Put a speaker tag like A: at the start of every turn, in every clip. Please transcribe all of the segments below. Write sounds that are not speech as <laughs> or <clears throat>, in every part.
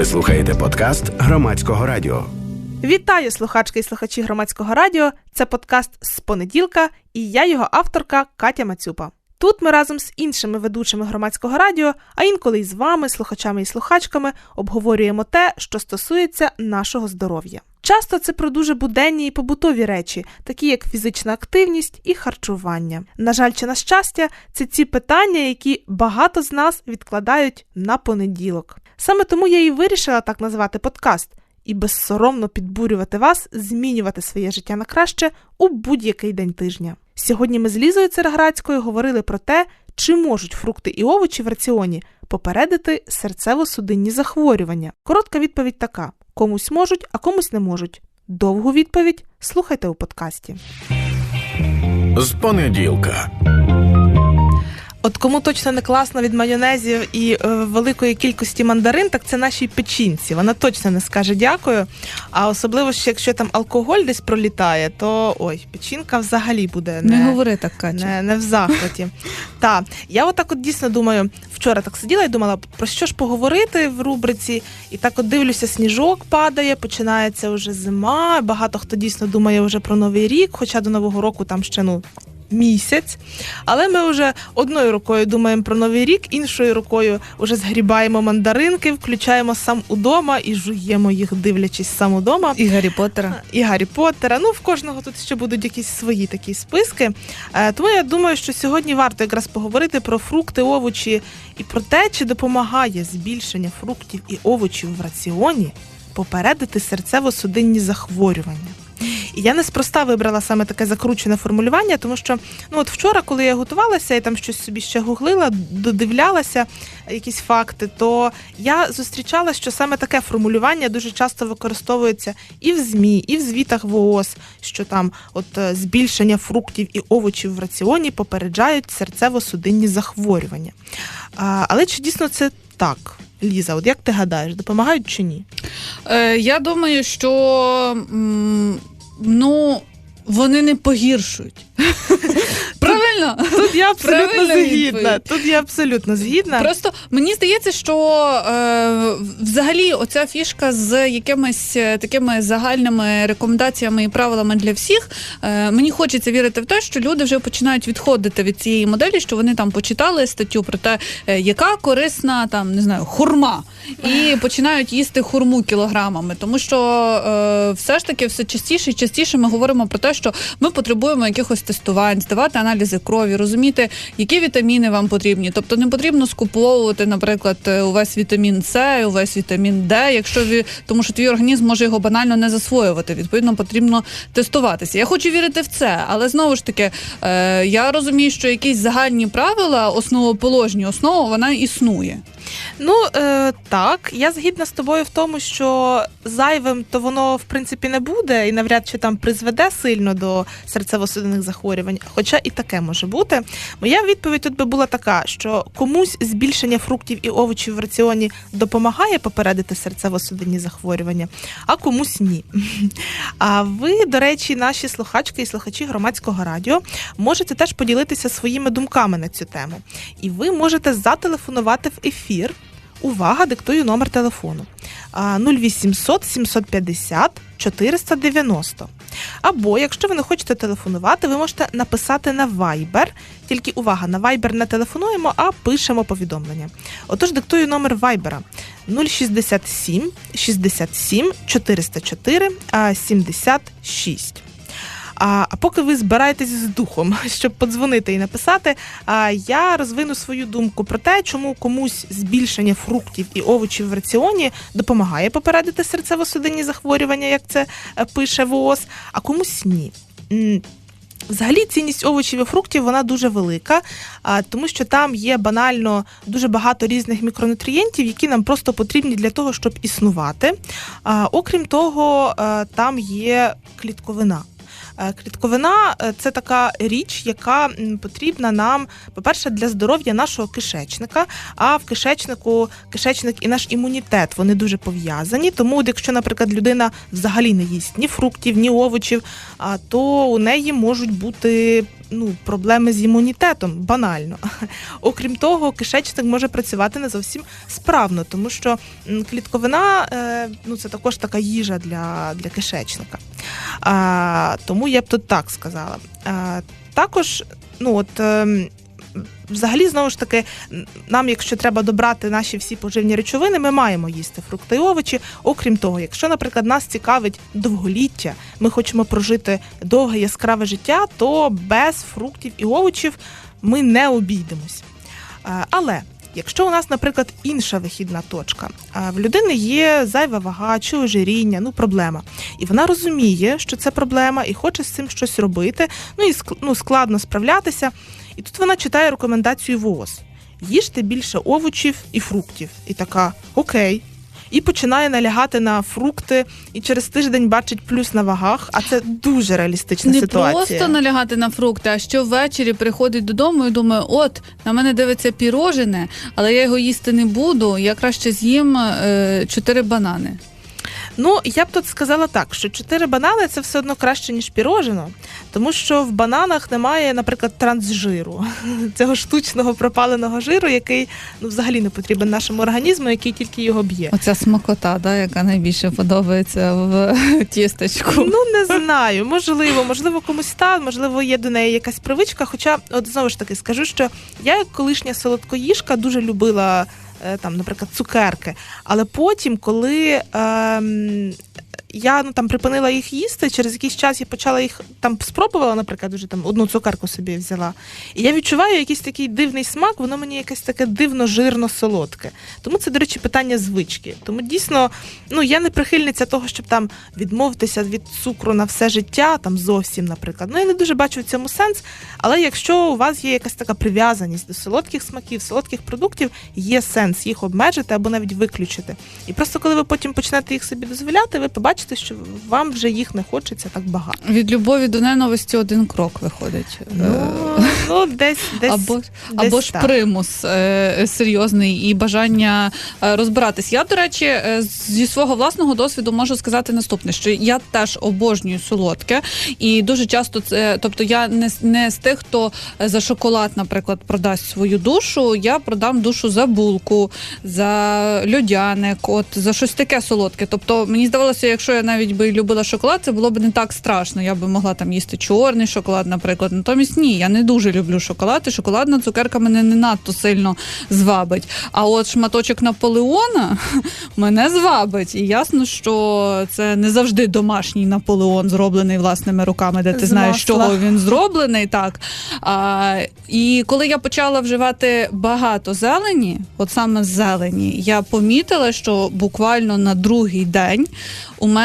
A: Ви слухаєте подкаст громадського радіо.
B: Вітаю слухачки і слухачі громадського радіо. Це подкаст з понеділка, і я його авторка Катя Мацюпа. Тут ми разом з іншими ведучими громадського радіо, а інколи й з вами, слухачами і слухачками, обговорюємо те, що стосується нашого здоров'я. Часто це про дуже буденні і побутові речі, такі як фізична активність і харчування. На жаль, чи на щастя, це ці питання, які багато з нас відкладають на понеділок. Саме тому я і вирішила так назвати подкаст і безсоромно підбурювати вас змінювати своє життя на краще у будь-який день тижня. Сьогодні ми з Лізою Цереградською говорили про те, чи можуть фрукти і овочі в раціоні попередити серцево-судинні захворювання. Коротка відповідь така: комусь можуть, а комусь не можуть. Довгу відповідь слухайте у подкасті.
A: З понеділка.
B: От кому точно не класно від майонезів і е, великої кількості мандарин, так це нашій печінці. Вона точно не скаже дякую. А особливо, що якщо там алкоголь десь пролітає, то ой, печінка взагалі буде
C: не, не говори так, Катя.
B: Не, не в захваті. <laughs> Та я отак от дійсно думаю, вчора так сиділа і думала, про що ж поговорити в рубриці, і так от дивлюся, сніжок падає, починається вже зима. Багато хто дійсно думає вже про новий рік, хоча до нового року там ще ну місяць. Але ми вже одною рукою думаємо про новий рік, іншою рукою вже згрібаємо мандаринки, включаємо сам удома і жуємо їх, дивлячись сам удома.
C: І Гаррі Поттера.
B: І Гаррі Поттера. Ну, в кожного тут ще будуть якісь свої такі списки. Е, тому я думаю, що сьогодні варто якраз поговорити про фрукти, овочі і про те, чи допомагає збільшення фруктів і овочів в раціоні попередити серцево-судинні захворювання. І я неспроста вибрала саме таке закручене формулювання, тому що ну от вчора, коли я готувалася і там щось собі ще гуглила, додивлялася якісь факти, то я зустрічала, що саме таке формулювання дуже часто використовується і в ЗМІ, і в звітах ВООЗ, що там от е, збільшення фруктів і овочів в раціоні попереджають серцево-судинні захворювання. А, Але чи дійсно це так? Ліза, от як ти гадаєш, допомагають чи ні?
C: Е, Я думаю, що м, ну вони не погіршують. Правильно,
B: тут я абсолютно згідна. Тут я абсолютно згідна.
C: Просто мені здається, що е, взагалі оця фішка з якимись е, такими загальними рекомендаціями і правилами для всіх. Е, мені хочеться вірити в те, що люди вже починають відходити від цієї моделі, що вони там почитали статтю про те, е, яка корисна там не знаю хурма, і починають їсти хурму кілограмами, тому що е, все ж таки все частіше і частіше ми говоримо про те, що ми потребуємо якихось тестувань, здавати аналізи крові, розуміти, які вітаміни вам потрібні. Тобто не потрібно скуповувати, наприклад, е, увесь вітамін С, увесь вітамін Д, якщо ви тому, що твій організм може його банально не засвоювати. Відповідно, потрібно тестуватися. Я хочу вірити в це, але знову ж таки, е, я розумію, що якісь загальні правила, основоположні основи, вона існує.
B: Ну е, так, я згідна з тобою в тому, що зайвим то воно в принципі не буде, і навряд чи там призведе сильно до серцево-судинних захворювань. Хоча і таке може бути. Моя відповідь тут би була така, що комусь збільшення фруктів і овочів в раціоні допомагає попередити серцево-судинні захворювання, а комусь ні. <laughs> А ви, до речі, наші слухачки і слухачі громадського радіо можете теж поділитися своїми думками на цю тему. І ви можете зателефонувати в ефір. Увага, диктую номер телефону 0800 750 490. Або, якщо ви не хочете телефонувати, ви можете написати на Viber. Тільки увага, на Viber не телефонуємо, а пишемо повідомлення. Отож, диктую номер Viber 067 67 404 76. А а поки ви збираєтесь з духом, <laughs> щоб подзвонити і написати, а я розвину свою думку про те, чому комусь збільшення фруктів і овочів в раціоні допомагає попередити серцево-судинні захворювання, як це е, пише ВООЗ, а комусь ні. Взагалі цінність овочів і фруктів вона дуже велика, тому що там є банально дуже багато різних мікронутрієнтів, які нам просто потрібні для того, щоб існувати. Окрім того, е, там є клітковина. Е, клітковина е, це така річ, яка потрібна нам, по-перше, для здоров'я нашого кишечника. А в кишечнику кишечник і наш імунітет вони дуже пов'язані. Тому, якщо, наприклад, людина взагалі не їсть ні фруктів, ні овочів, то у неї можуть бути ну, проблеми з імунітетом, банально. <laughs> Окрім того, кишечник може працювати не зовсім справно, тому що клітковина е, ну, це також така їжа для, для кишечника. Тому я б тут так сказала. Також, ну от. Взагалі, знову ж таки, нам, якщо треба добрати наші всі поживні речовини, ми маємо їсти фрукти і овочі. Окрім того, якщо, наприклад, нас цікавить довголіття, ми хочемо прожити довге яскраве життя, то без фруктів і овочів ми не обійдемось. Е, Але якщо у нас, наприклад, інша вихідна точка, е, в людини є зайва вага чи ожиріння, ну проблема, і вона розуміє, що це проблема, і хоче з цим щось робити, ну і ну, складно справлятися. І тут вона читає рекомендацію ВООЗ: їжте більше овочів і фруктів. І така окей. І починає налягати на фрукти, і через тиждень бачить плюс на вагах. А це дуже реалістична
C: Не
B: ситуація.
C: просто налягати на фрукти, а що ввечері приходить додому і думає, от на мене дивиться пірожене, але я його їсти не буду. Я краще з'їм е, чотири банани.
B: Ну, я б тут сказала так, що чотири банани це все одно краще, ніж пірожено, тому що в бананах немає, наприклад, трансжиру, <laughs> цього штучного пропаленого жиру, який ну, взагалі не потрібен нашому організму, який тільки його б'є.
C: Оця смакота, да, яка найбільше подобається в <laughs> тістечку.
B: Ну не знаю, можливо, можливо, комусь так, можливо, є до неї якась привичка. Хоча, от знову ж таки, скажу, що я як колишня солодкоїжка дуже любила там, наприклад, цукерки. Але потім, коли ем, я ну там припинила їх їсти, через якийсь час я почала їх там спробувала, наприклад, вже там одну цукерку собі взяла. І я відчуваю якийсь такий дивний смак, воно мені якесь таке дивно жирно солодке. Тому це, до речі, питання звички. Тому дійсно, ну я не прихильниця того, щоб там відмовитися від цукру на все життя, там зовсім, наприклад. Ну я не дуже бачу в цьому сенс. Але якщо у вас є якась така прив'язаність до солодких смаків, солодких продуктів, є сенс їх обмежити або навіть виключити. І просто коли ви потім почнете їх собі дозволяти, ви побачите, що вам вже їх не хочеться так багато.
C: Від любові до ненависті один крок виходить.
B: Ну,
C: Е,
B: ну десь <laughs> десь
C: або,
B: десь
C: або ж
B: так.
C: примус е, серйозний і бажання е, розбиратись. Я, до речі, зі свого власного досвіду можу сказати наступне: що я теж обожнюю солодке, і дуже часто це, тобто я не, не з тих, хто за шоколад, наприклад, продасть свою душу. Я продам душу за булку, за льодяник, от за щось таке солодке. Тобто мені здавалося, якщо я навіть би любила шоколад, це було б не так страшно. Я би могла там їсти чорний шоколад, наприклад. Натомість ні, я не дуже люблю шоколад, і шоколадна цукерка мене не надто сильно звабить. А от шматочок Наполеона <laughs> мене звабить. І ясно, що це не завжди домашній Наполеон, зроблений власними руками, де ти
B: З
C: знаєш, з чого він зроблений. Так а, і коли я почала вживати багато зелені, от саме зелені, я помітила, що буквально на другий день у мене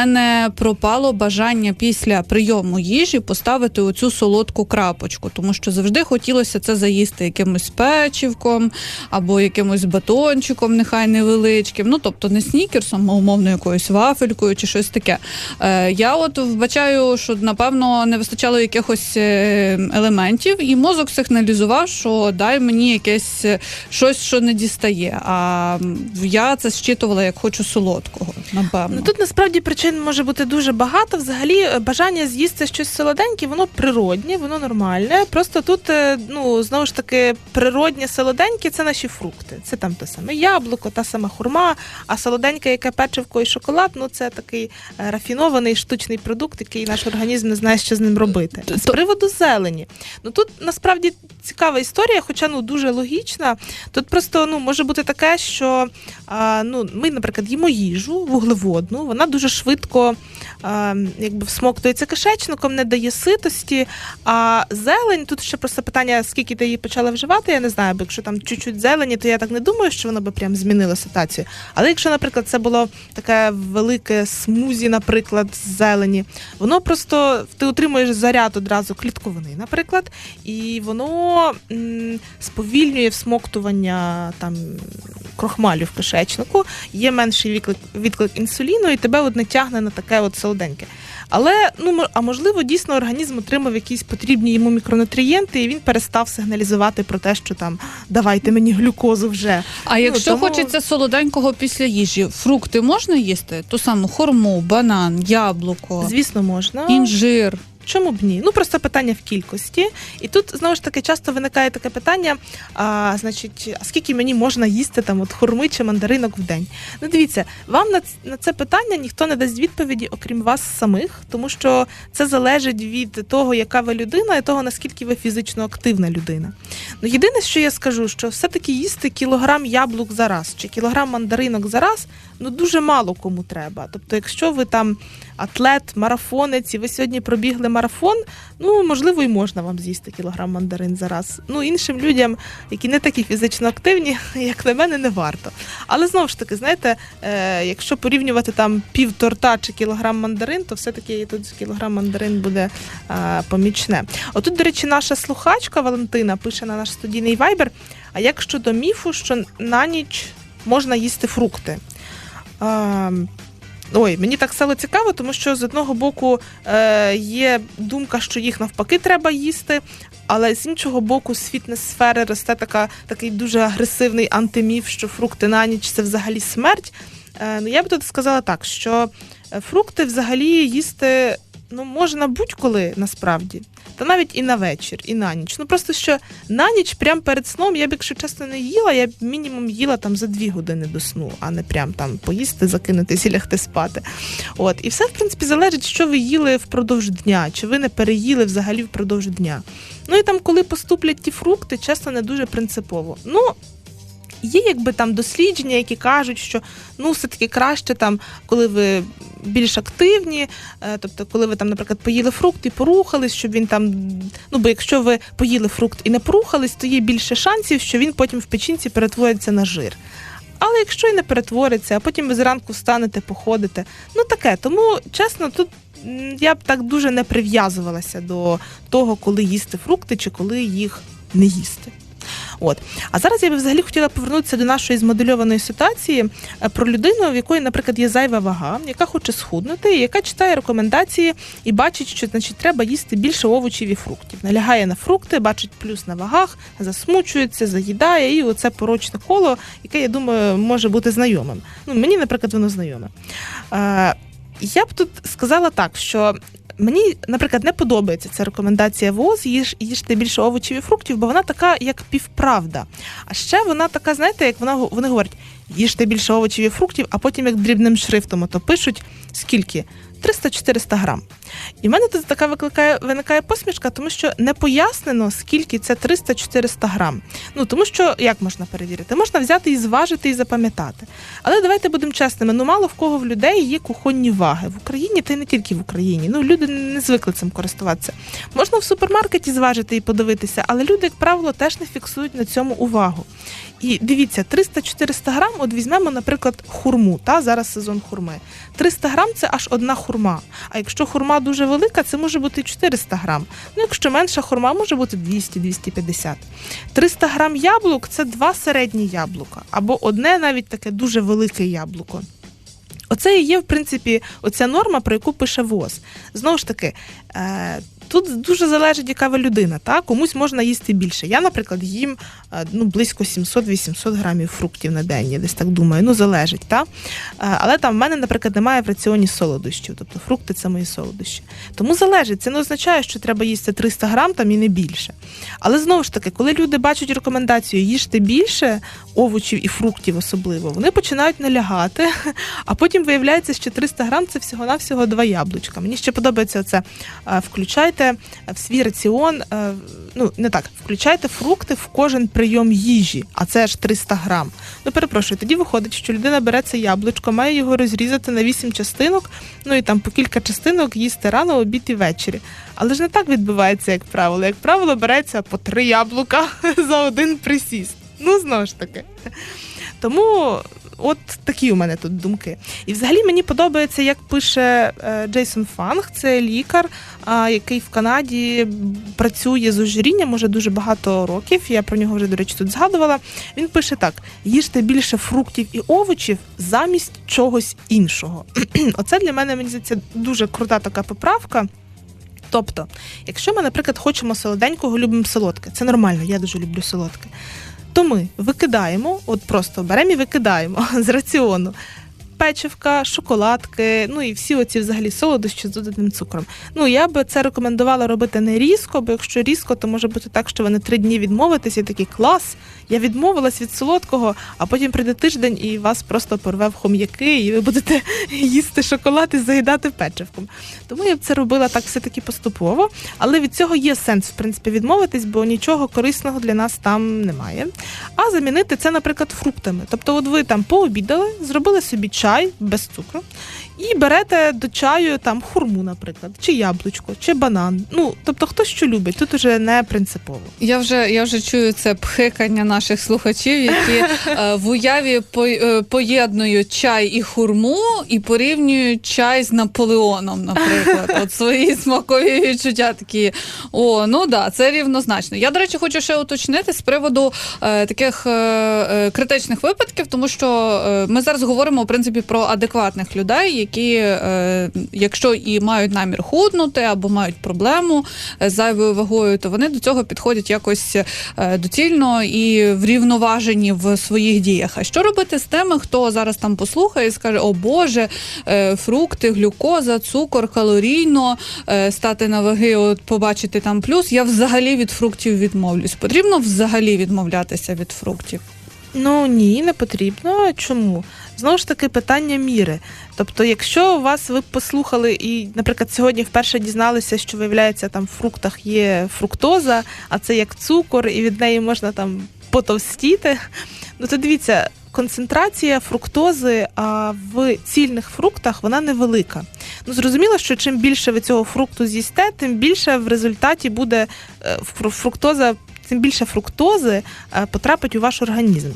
C: пропало бажання після прийому їжі поставити оцю солодку крапочку, тому що завжди хотілося це заїсти якимось печивком або якимось батончиком, нехай невеличким. Ну тобто не снікерсом, а умовно якоюсь вафелькою чи щось таке. Е, я от вбачаю, що напевно не вистачало якихось е, елементів, і мозок сигналізував, що дай мені якесь е, щось, що не дістає. А я це щитувала як хочу солодкого, напевно.
B: Ну тут насправді причин може бути дуже багато. Взагалі, е, бажання з'їсти щось солоденьке, воно природнє, воно нормальне. Просто тут, е, ну знову ж таки, природнє солоденьке це наші фрукти. Це там те саме яблуко, та сама хурма. А солоденьке, яке печивко і шоколад, ну це такий е, рафінований штучний продукт, який наш організм не знає, що з ним робити. З приводу зелені, ну тут насправді цікава історія, хоча ну дуже логічна. Тут просто ну може бути таке, що ну, ми, наприклад, їмо їжу вуглеводну, вона дуже швидко а, якби всмоктується кишечником, не дає ситості. А зелень, тут ще просто питання, скільки ти її почала вживати, я не знаю, бо якщо там чуть-чуть зелені, то я так не думаю, що воно би прям змінило ситуацію. Але якщо, наприклад, це було таке велике смузі, наприклад, з зелені, воно просто ти отримуєш заряд одразу клітковини, наприклад, і воно м, сповільнює всмоктування там крохмалю в кишечнику, є менший відклик, відклик інсуліну, і тебе от не тягне на таке от солоденьке. Але ну а можливо, дійсно організм отримав якісь потрібні йому мікронутрієнти, і він перестав сигналізувати про те, що там давайте мені глюкозу вже.
C: А якщо
B: тому-
C: хочеться солоденького після їжі, фрукти можна їсти? Ту саму хорму, банан, яблуко,
B: Звісно, можна.
C: інжир.
B: Чому б ні? Ну просто питання в кількості. І тут знову ж таки часто виникає таке питання: а, значить, а скільки мені можна їсти там от хурми чи мандаринок в день? Ну дивіться, вам на, на це питання ніхто не дасть відповіді, окрім вас самих, тому що це залежить від того, яка ви людина, і того наскільки ви фізично активна людина. Ну єдине, що я скажу, що все-таки їсти кілограм яблук за раз чи кілограм мандаринок за раз, ну дуже мало кому треба. Тобто, якщо ви там атлет, марафонець, і ви сьогодні пробігли марафон, ну можливо, і можна вам з'їсти кілограм мандарин за раз. Ну іншим людям, які не такі фізично активні, <laughs> як на мене, не варто. Але знову ж таки, знаєте, е, якщо порівнювати там пів торта чи кілограм мандарин, то все-таки тут кілограм мандарин буде е, помічне. Отут, до речі, наша слухачка Валентина пише на наш студійний вайбер. А як щодо міфу, що на ніч можна їсти фрукти? Ой, мені так стало цікаво, тому що з одного боку е, є думка, що їх навпаки треба їсти, але з іншого боку, з фітнес-сфери росте така, такий дуже агресивний антиміф, що фрукти на ніч це взагалі смерть. Е, ну, я б тут сказала так, що е, фрукти взагалі їсти ну, можна будь-коли насправді, та навіть і на вечір, і на ніч. Ну просто що на ніч, прямо перед сном, я б, якщо чесно, не їла, я б мінімум їла там за дві години до сну, а не прям там поїсти, закинутись і лягти спати. От, і все, в принципі, залежить, що ви їли впродовж дня, чи ви не переїли взагалі впродовж дня. Ну і там, коли поступлять ті фрукти, чесно, не дуже принципово. Ну, Є якби там дослідження, які кажуть, що ну все-таки краще там, коли ви більш активні, е, тобто, коли ви там, наприклад, поїли фрукт і порухались, щоб він там. Ну, бо якщо ви поїли фрукт і не порухались, то є більше шансів, що він потім в печінці перетвориться на жир. Але якщо і не перетвориться, а потім ви зранку встанете, походите, ну таке. Тому чесно, тут я б так дуже не прив'язувалася до того, коли їсти фрукти чи коли їх не їсти. От. А зараз я би взагалі хотіла повернутися до нашої змодельованої ситуації е, про людину, в якої, наприклад, є зайва вага, яка хоче схуднути, яка читає рекомендації і бачить, що значить треба їсти більше овочів і фруктів. Налягає на фрукти, бачить плюс на вагах, засмучується, заїдає, і оце порочне коло, яке я думаю може бути знайомим. Ну мені, наприклад, воно знайоме. Е, я б тут сказала так, що Мені, наприклад, не подобається ця рекомендація ВОЗ їж їжте більше овочів і фруктів, бо вона така, як півправда. А ще вона така, знаєте, як вона вони говорять, їжте більше овочів і фруктів, а потім як дрібним шрифтом то пишуть скільки? 300-400 грам. І в мене тут така викликає виникає посмішка, тому що не пояснено, скільки це 300-400 грам. Ну тому що як можна перевірити? Можна взяти і зважити і запам'ятати. Але давайте будемо чесними. Ну мало в кого в людей є кухонні ваги в Україні, та й не тільки в Україні. Ну люди не звикли цим користуватися. Можна в супермаркеті зважити і подивитися, але люди, як правило, теж не фіксують на цьому увагу. І дивіться, 300-400 грам, от візьмемо, наприклад, хурму. Та зараз сезон хурми. 300 грам це аж одна хурма. А якщо хурма дуже велика, це може бути 400 грам. Ну, якщо менша хурма, може бути 200-250. 300 грам яблук це два середні яблука, або одне навіть таке дуже велике яблуко. Оце і є, в принципі, оця норма, про яку пише ВОЗ. Знову ж таки, е, тут дуже залежить, яка ви людина. Та? Комусь можна їсти більше. Я, наприклад, їм е, ну, близько 700-800 грамів фруктів на день, я десь так думаю, ну залежить. Та? Е, але там в мене, наприклад, немає в раціоні солодощів, тобто фрукти це мої солодощі. Тому залежить, це не означає, що треба їсти 300 грам там і не більше. Але знову ж таки, коли люди бачать рекомендацію їжте більше овочів і фруктів особливо, вони починають налягати, <laughs> а потім виявляється, що 300 грам це всього-навсього два яблучка. Мені ще подобається це. е, Включайте в свій раціон, е, ну не так, включайте фрукти в кожен прийом їжі, а це ж 300 грам. Ну перепрошую, тоді виходить, що людина бере це яблучко, має його розрізати на 8 частинок, ну і там по кілька частинок їсти рано, обід і ввечері. Але ж не так відбувається, як правило. Як правило, береться по три яблука <laughs> за один присіст. Ну, знову ж таки. Тому от такі у мене тут думки. І взагалі мені подобається, як пише е, Джейсон Фанг, це лікар, який в Канаді працює з ожирінням уже дуже багато років. Я про нього вже, до речі, тут згадувала. Він пише так: їжте більше фруктів і овочів замість чогось іншого. <clears throat> Оце для мене мені здається дуже крута така поправка. Тобто, якщо ми, наприклад, хочемо солоденького, любимо солодке, це нормально, я дуже люблю солодке. То ми викидаємо, от просто беремо і викидаємо <laughs> з раціону печивка, шоколадки, ну і всі оці взагалі солодощі з доданим цукром. Ну я би це рекомендувала робити не різко, бо якщо різко, то може бути так, що ви на три дні відмовитесь і такий клас. Я відмовилась від солодкого, а потім прийде тиждень і вас просто порве в хом'яки, і ви будете <laughs> їсти шоколад і заїдати печивком. Тому я б це робила так все-таки поступово, але від цього є сенс, в принципі, відмовитись, бо нічого корисного для нас там немає. А замінити це, наприклад, фруктами. Тобто, от ви там пообідали, зробили собі чай без цукру. І берете до чаю там хурму, наприклад, чи яблучко, чи банан. Ну тобто, хто що любить, тут уже не принципово.
C: Я вже я вже чую це пхикання наших слухачів, які е, в уяві е, поєднують чай і хурму і порівнюють чай з Наполеоном, наприклад. От свої смакові відчуття такі. О, ну да, це рівнозначно. Я, до речі, хочу ще уточнити з приводу е, таких критичних випадків, тому що ми зараз говоримо в принципі про адекватних людей, які, е, якщо і мають намір худнути або мають проблему е, з зайвою вагою, то вони до цього підходять якось е, доцільно і врівноважені в своїх діях. А що робити з тими, хто зараз там послухає і скаже: О Боже, фрукти, глюкоза, цукор, калорійно стати на ваги, от побачити там плюс. Я взагалі від фруктів відмовлюсь. Потрібно взагалі відмовлятися від фруктів.
B: Ну ні, не потрібно. Чому? Знову ж таки, питання міри. Тобто, якщо вас ви послухали і, наприклад, сьогодні вперше дізналися, що виявляється, там в фруктах є фруктоза, а це як цукор, і від неї можна там потовстіти. Ну то дивіться, концентрація фруктози а, в цільних фруктах вона невелика. Ну зрозуміло, що чим більше ви цього фрукту з'їсте, тим більше в результаті буде е, фруктоза. Тим більше фруктози е, потрапить у ваш організм.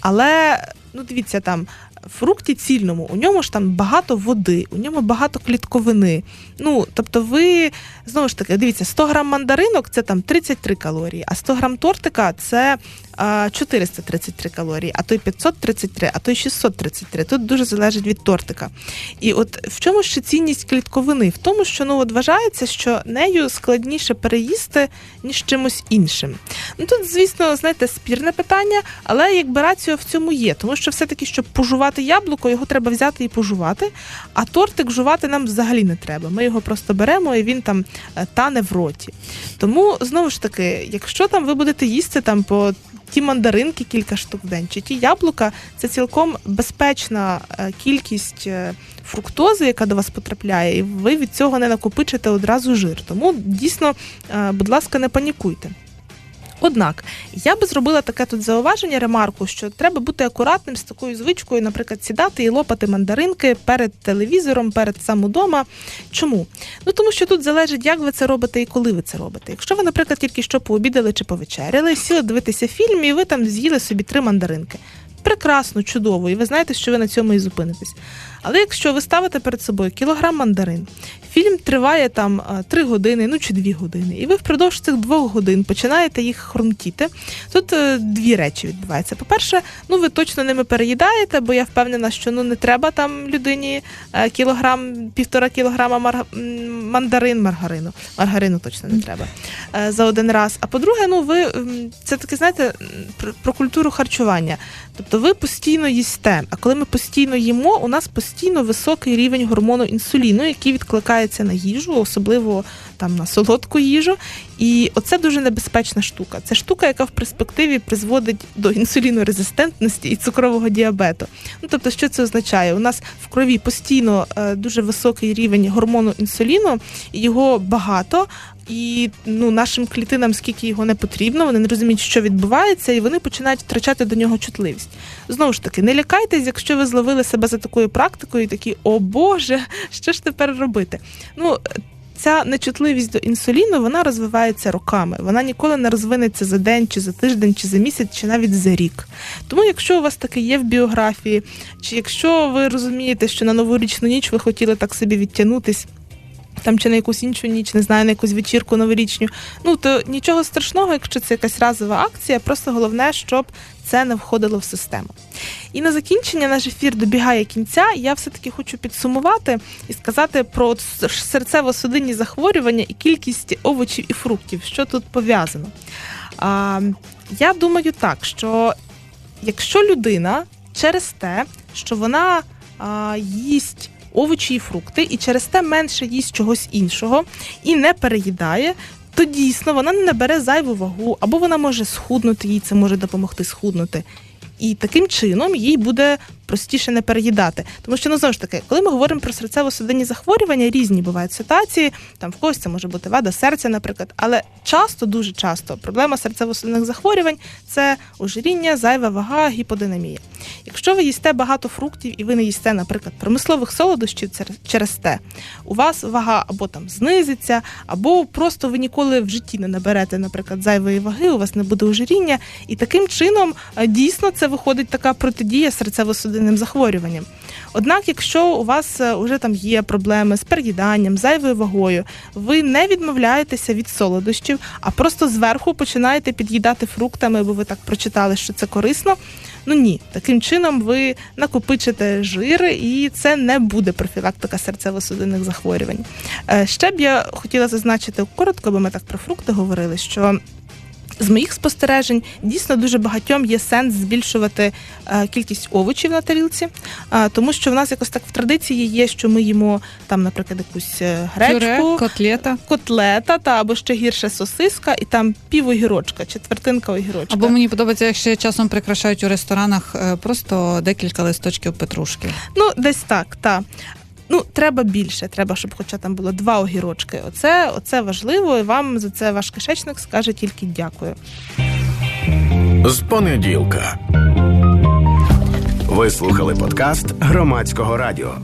B: Але ну дивіться, там фрукті цільному, у ньому ж там багато води, у ньому багато клітковини. Ну, тобто, ви знову ж таки, дивіться, 100 грам мандаринок це там 33 калорії, а 100 грам тортика це 433 калорії, а то й 533, а то й 633. Тут дуже залежить від тортика. І от в чому ще цінність клітковини? В тому, що ну от вважається, що нею складніше переїсти, ніж чимось іншим. Ну тут, звісно, знаєте, спірне питання, але якби раціо в цьому є, тому що все-таки, щоб пожувати яблуко, його треба взяти і пожувати. А тортик жувати нам взагалі не треба. Ми його просто беремо і він там е, тане в роті. Тому знову ж таки, якщо там ви будете їсти там по ті мандаринки кілька штук в день, чи ті яблука, це цілком безпечна е, кількість е, фруктози, яка до вас потрапляє, і ви від цього не накопичите одразу жир. Тому дійсно, е, будь ласка, не панікуйте. Однак я би зробила таке тут зауваження, ремарку, що треба бути акуратним з такою звичкою, наприклад, сідати і лопати мандаринки перед телевізором, перед сам удома. Чому? Ну тому що тут залежить, як ви це робите і коли ви це робите. Якщо ви, наприклад, тільки що пообідали чи повечеряли, сіли дивитися фільм, і ви там з'їли собі три мандаринки. Прекрасно, чудово, і ви знаєте, що ви на цьому і зупинитесь. Але якщо ви ставите перед собою кілограм мандарин, фільм триває там а, три години, ну чи дві години, і ви впродовж цих двох годин починаєте їх хрумтіти. Тут е, дві речі відбуваються. По-перше, ну ви точно ними переїдаєте, бо я впевнена, що ну не треба там людині е, кілограм, півтора кілограма мар... мандарин, маргарину. Маргарину точно не треба е, за один раз. А по-друге, ну ви це таке, знаєте, про культуру харчування. Тобто ви постійно їсте. А коли ми постійно їмо, у нас постійно високий рівень гормону інсуліну, який відкликається на їжу, особливо там на солодку їжу. І оце дуже небезпечна штука. Це штука, яка в перспективі призводить до інсулінорезистентності і цукрового діабету. Ну тобто, що це означає? У нас в крові постійно е, дуже високий рівень гормону інсуліну, його багато. І ну нашим клітинам, скільки його не потрібно, вони не розуміють, що відбувається, і вони починають втрачати до нього чутливість. Знову ж таки, не лякайтесь, якщо ви зловили себе за такою практикою, і такі о Боже, <laughs> що ж тепер робити? Ну ця нечутливість до інсуліну вона розвивається роками. Вона ніколи не розвинеться за день, чи за тиждень, чи за місяць, чи навіть за рік. Тому, якщо у вас таке є в біографії, чи якщо ви розумієте, що на новорічну ніч ви хотіли так собі відтягнутись. Там чи на якусь іншу ніч, не знаю, на якусь вечірку новорічню. Ну то нічого страшного, якщо це якась разова акція, просто головне, щоб це не входило в систему. І на закінчення наш ефір добігає кінця. Я все-таки хочу підсумувати і сказати про серцево-судинні захворювання і кількість овочів і фруктів, що тут пов'язано. А, я думаю так, що якщо людина через те, що вона а, їсть овочі і фрукти, і через те менше їсть чогось іншого і не переїдає. То дійсно вона не набере зайву вагу, або вона може схуднути, їй це може допомогти схуднути. І таким чином їй буде простіше не переїдати. Тому що ну знову ж таки, коли ми говоримо про серцево-судинні захворювання, різні бувають ситуації. Там в когось це може бути вада серця, наприклад. Але часто, дуже часто, проблема серцево-судинних захворювань це ожиріння, зайва вага, гіподинамія. Якщо ви їсте багато фруктів і ви не їсте, наприклад, промислових солодощів через те, у вас вага або там знизиться, або просто ви ніколи в житті не наберете, наприклад, зайвої ваги, у вас не буде ожиріння, і таким чином е, дійсно це виходить така протидія серцево-судинним захворюванням. Однак, якщо у вас вже там є проблеми з переїданням, зайвою вагою, ви не відмовляєтеся від солодощів, а просто зверху починаєте під'їдати фруктами, бо ви так прочитали, що це корисно. Ну ні, таким чином ви накопичите жир, і це не буде профілактика серцево-судинних захворювань. Е, Ще б я хотіла зазначити коротко, бо ми так про фрукти говорили, що. З моїх спостережень дійсно дуже багатьом є сенс збільшувати е, кількість овочів на тарілці, е, тому що в нас якось так в традиції є, що ми їмо там, наприклад, якусь е, гречку,
C: Пюре, котлета.
B: котлета та або ще гірше сосиска, і там пів огірочка, четвертинка огірочка.
C: Або мені подобається, як ще часом прикрашають у ресторанах просто декілька листочків петрушки.
B: Ну, десь так, та. Ну, треба більше, треба, щоб хоча там було два огірочки. Оце, оце важливо, і вам за це ваш кишечник скаже тільки дякую.
A: З понеділка. Ви слухали подкаст громадського радіо.